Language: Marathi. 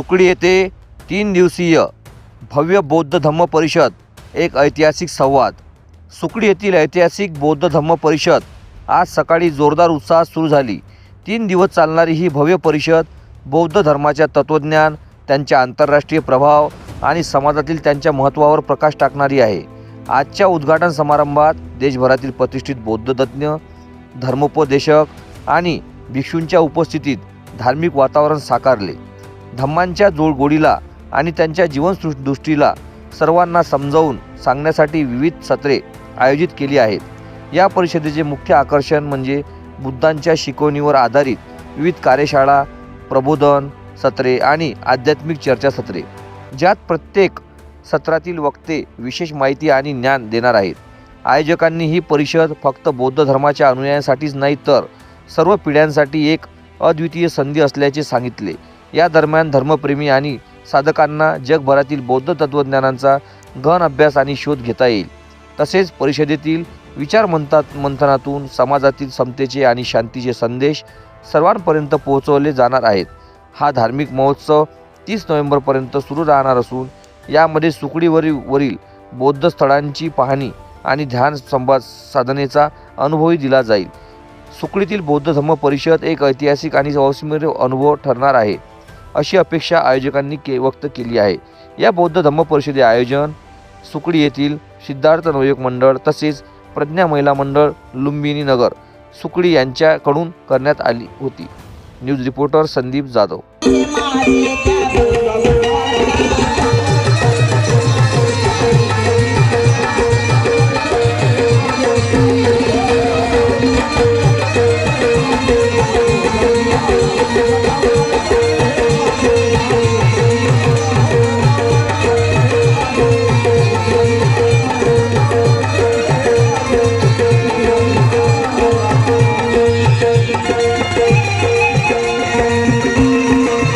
सुकडी येथे तीन दिवसीय भव्य बौद्ध धम्म परिषद एक ऐतिहासिक संवाद. सुकडी येथील ऐतिहासिक बौद्ध धम्म परिषद आज सकाळी जोरदार उत्साहात सुरू झाली. तीन दिवस चालणारी ही भव्य परिषद बौद्ध धर्माच्या तत्त्वज्ञान त्यांच्या आंतरराष्ट्रीय प्रभाव आणि समाजातील त्यांच्या महत्त्वावर प्रकाश टाकणारी आहे. आजच्या उद्घाटन समारंभात देशभरातील प्रतिष्ठित बौद्ध तज्ज्ञ धर्मोपदेशक आणि भिक्षूंच्या उपस्थितीत धार्मिक वातावरण साकारले. धम्मांच्या जोडगोडीला आणि त्यांच्या जीवनदृष्टीला सर्वांना समजावून सांगण्यासाठी विविध सत्रे आयोजित केली आहेत. या परिषदेचे मुख्य आकर्षण म्हणजे बुद्धांच्या शिकवणीवर आधारित विविध कार्यशाळा प्रबोधन सत्रे आणि आध्यात्मिक चर्चासत्रे ज्यात प्रत्येक सत्रातील वक्ते विशेष माहिती आणि ज्ञान देणार आहेत. आयोजकांनी ही परिषद फक्त बौद्ध धर्माच्या अनुयायांसाठीच नाही तर सर्व पिढ्यांसाठी एक अद्वितीय संधी असल्याचे सांगितले. या दरम्यान धर्मप्रेमी आणि साधकांना जगभरातील बौद्ध तत्त्वज्ञानांचा गहन अभ्यास आणि शोध घेता येईल. तसेच परिषदेतील विचार मंथात मंथनातून समाजातील समतेचे आणि शांतीचे संदेश सर्वांपर्यंत पोहोचवले जाणार आहेत. हा धार्मिक महोत्सव तीस नोव्हेंबरपर्यंत सुरू राहणार असून यामध्ये सुकडीवरील वरील बौद्ध स्थळांची पाहणी आणि ध्यान संवाद साधनेचा अनुभवही दिला जाईल. सुकडीतील बौद्ध धम्म परिषद एक ऐतिहासिक आणि अविस्मरणीय अनुभव ठरणार आहे. अशी अपेक्षा आयोजकांनी के व्यक्त केली आहे. या बौद्ध धम्म परिषदे आयोजन सुकडी येथील सिद्धार्थ नवयोग मंडळ तसेच प्रज्ञा महिला मंडळ लुंबिनी नगर सुकडी यांच्याकडून करण्यात आली होती. News reporter Sandeep Jadhav.